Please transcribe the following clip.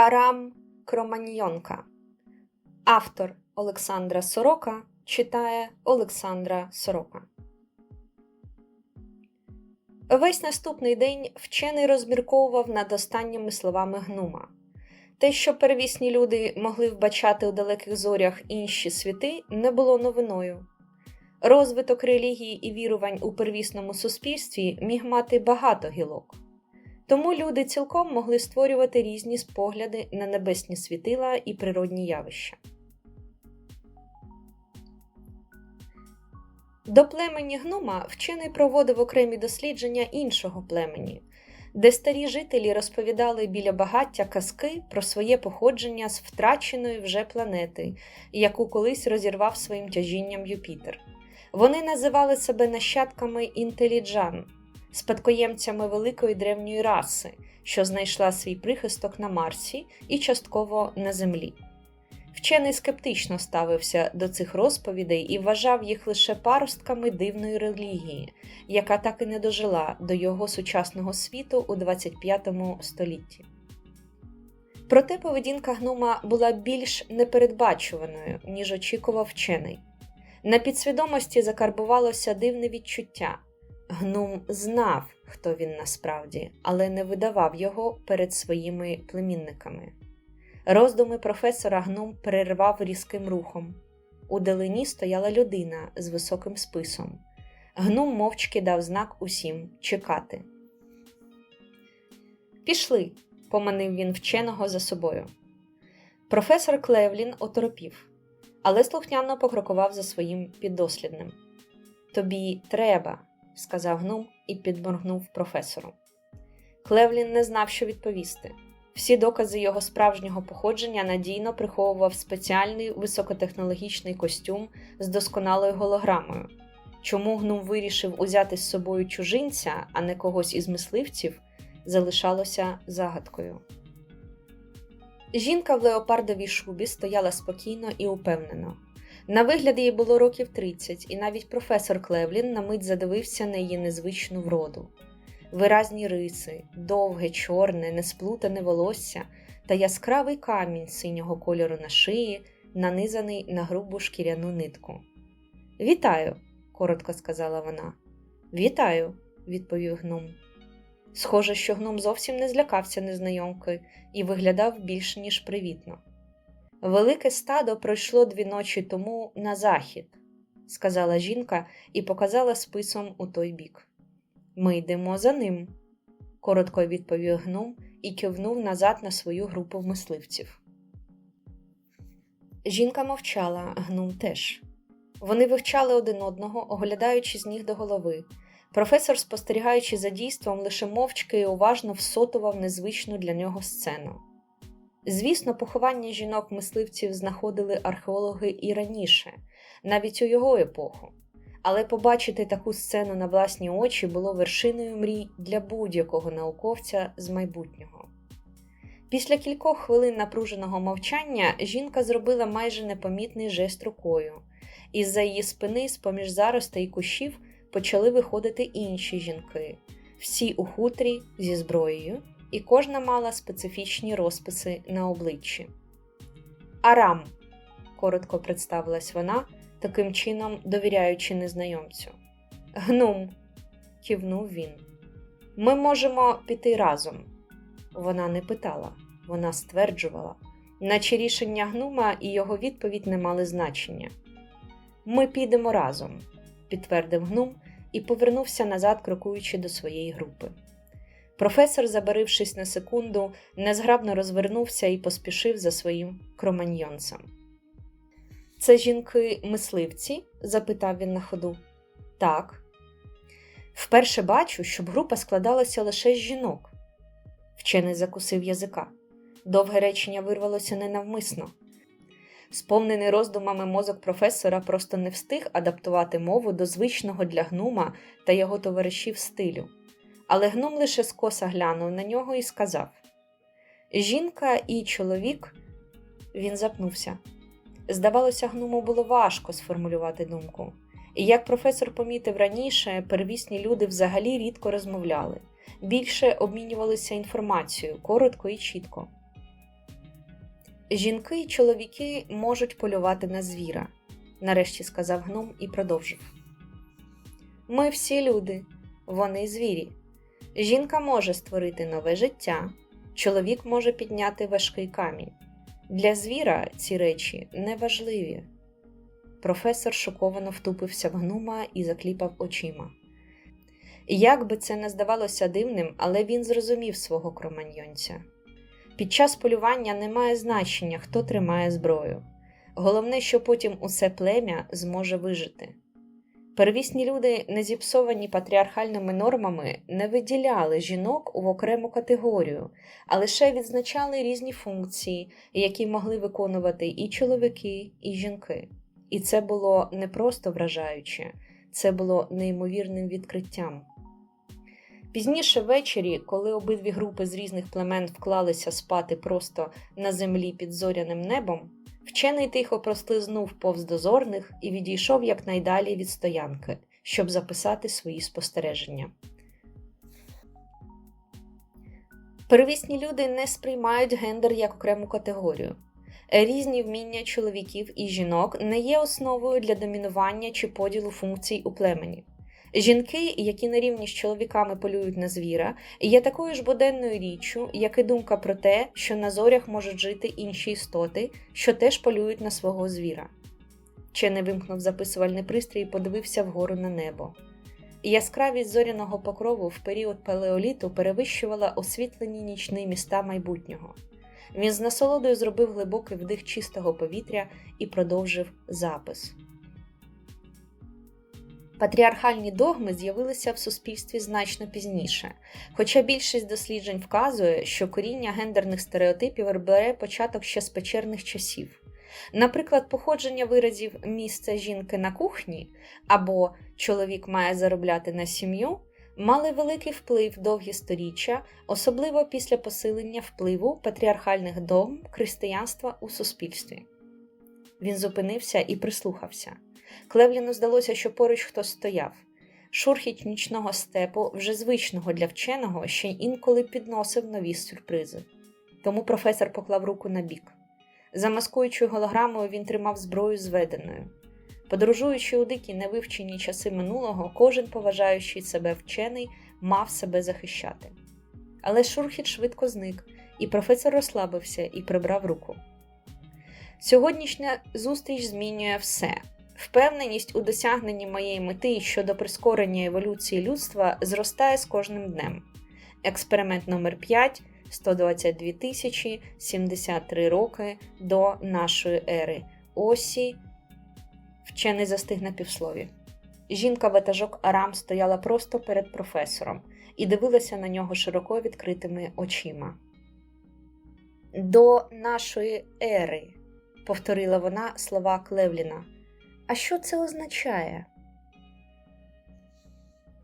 Арам Кроманьйонка. Автор Олександра Сорока читає Олександра Сорока. Весь наступний день вчений розмірковував над останніми словами гнума. Те, що первісні люди могли вбачати у далеких зорях інші світи, не було новиною. Розвиток релігії і вірувань у первісному суспільстві міг мати багато гілок. Тому люди цілком могли створювати різні спогляди на небесні світила і природні явища. До племені гнума вчений проводив окремі дослідження іншого племені, де старі жителі розповідали біля багаття казки про своє походження з втраченої вже планети, яку колись розірвав своїм тяжінням Юпітер. Вони називали себе нащадками інтеліджан, спадкоємцями великої древньої раси, що знайшла свій прихисток на Марсі і частково на Землі. Вчений скептично ставився до цих розповідей і вважав їх лише паростками дивної релігії, яка так і не дожила до його сучасного світу у 25 столітті. Проте поведінка гнума була більш непередбачуваною, ніж очікував вчений. На підсвідомості закарбувалося дивне відчуття. Гнум знав, хто він насправді, але не видавав його перед своїми племінниками. Роздуми професора Гнум перервав різким рухом. У далині стояла людина з високим списом. Гнум мовчки дав знак усім чекати. Пішли, поманив він вченого за собою. Професор Клевлін оторопів, але слухняно покрокував за своїм піддослідним. Тобі треба, сказав гном і підморгнув професору. Клевлін не знав, що відповісти. Всі докази його справжнього походження надійно приховував спеціальний високотехнологічний костюм з досконалою голограмою. Чому гнум вирішив узяти з собою чужинця, а не когось із мисливців, залишалося загадкою. Жінка в леопардовій шубі стояла спокійно і упевнено. На вигляд їй було років 30, і навіть професор Клевлін на мить задивився на її незвичну вроду. Виразні риси, довге, чорне, несплутане волосся та яскравий камінь синього кольору на шиї, нанизаний на грубу шкіряну нитку. Вітаю, коротко сказала вона. Вітаю, відповів гном. Схоже, що гном зовсім не злякався незнайомкою і виглядав більш ніж привітно. Велике стадо пройшло дві ночі тому на захід, сказала жінка і показала списом у той бік. Ми йдемо за ним, коротко відповів гном і кивнув назад на свою групу мисливців. Жінка мовчала, гном теж. Вони вивчали один одного, оглядаючи з ніг до голови. Професор, спостерігаючи за дійством, лише мовчки і уважно всотував незвичну для нього сцену. Звісно, поховання жінок-мисливців знаходили археологи і раніше, навіть у його епоху, але побачити таку сцену на власні очі було вершиною мрій для будь-якого науковця з майбутнього. Після кількох хвилин напруженого мовчання жінка зробила майже непомітний жест рукою, і з за її спини, з поміж заростей і кущів, почали виходити інші жінки, всі у хутрі зі зброєю і кожна мала специфічні розписи на обличчі. Арам, коротко представилась вона, таким чином довіряючи незнайомцю. Гнум, кивнув він. Ми можемо піти разом. Вона не питала, вона стверджувала, наче рішення гнума і його відповідь не мали значення. Ми підемо разом, підтвердив гнум і повернувся назад, крокуючи до своєї групи. Професор, забарившись на секунду, незграбно розвернувся і поспішив за своїм кроманьйонцем. Це жінки мисливці? запитав він на ходу. Так. Вперше бачу, щоб група складалася лише з жінок. Вчений закусив язика. Довге речення вирвалося ненавмисно. Сповнений роздумами мозок професора просто не встиг адаптувати мову до звичного для гнума та його товаришів стилю. Але гном лише скоса глянув на нього і сказав: Жінка і чоловік. Він запнувся. Здавалося, гному було важко сформулювати думку. І як професор помітив раніше, первісні люди взагалі рідко розмовляли, більше обмінювалися інформацією коротко і чітко. Жінки й чоловіки можуть полювати на звіра, нарешті сказав гном і продовжив. Ми всі люди, вони звірі. Жінка може створити нове життя, чоловік може підняти важкий камінь. Для звіра ці речі неважливі. Професор шоковано втупився в гнума і закліпав очима. Як би це не здавалося дивним, але він зрозумів свого кроманьйонця. Під час полювання немає значення, хто тримає зброю. Головне, що потім усе плем'я зможе вижити. Первісні люди, не зіпсовані патріархальними нормами, не виділяли жінок у окрему категорію, а лише відзначали різні функції, які могли виконувати і чоловіки, і жінки. І це було не просто вражаюче, це було неймовірним відкриттям. Пізніше ввечері, коли обидві групи з різних племен вклалися спати просто на землі під зоряним небом, вчений тихо прослизнув повз дозорних і відійшов якнайдалі від стоянки, щоб записати свої спостереження. Первісні люди не сприймають гендер як окрему категорію. Різні вміння чоловіків і жінок не є основою для домінування чи поділу функцій у племені. Жінки, які на рівні з чоловіками полюють на звіра, є такою ж буденною річчю, як і думка про те, що на зорях можуть жити інші істоти, що теж полюють на свого звіра. Чене вимкнув записувальний пристрій і подивився вгору на небо. Яскравість зоряного покрову в період палеоліту перевищувала освітлені нічні міста майбутнього. Він з насолодою зробив глибокий вдих чистого повітря і продовжив запис. Патріархальні догми з'явилися в суспільстві значно пізніше, хоча більшість досліджень вказує, що коріння гендерних стереотипів бере початок ще з печерних часів. Наприклад, походження виразів місце жінки на кухні або чоловік має заробляти на сім'ю мали великий вплив довгі сторіччя, особливо після посилення впливу патріархальних догм християнства у суспільстві. Він зупинився і прислухався. Клевліну здалося, що поруч хтось стояв. Шурхіт нічного степу, вже звичного для вченого, ще інколи підносив нові сюрпризи. Тому професор поклав руку на бік. За маскуючою голограмою він тримав зброю зведеною. Подорожуючи у дикі невивчені часи минулого, кожен поважаючий себе вчений мав себе захищати. Але шурхіт швидко зник, і професор розслабився і прибрав руку. Сьогоднішня зустріч змінює все. Впевненість у досягненні моєї мети щодо прискорення еволюції людства зростає з кожним днем. Експеримент номер 5 122 тисячі 73 роки до нашої ери. Осі вчений застиг на півслові. Жінка ватажок Арам стояла просто перед професором і дивилася на нього широко відкритими очима. До нашої ери, повторила вона слова Клевліна. А що це означає?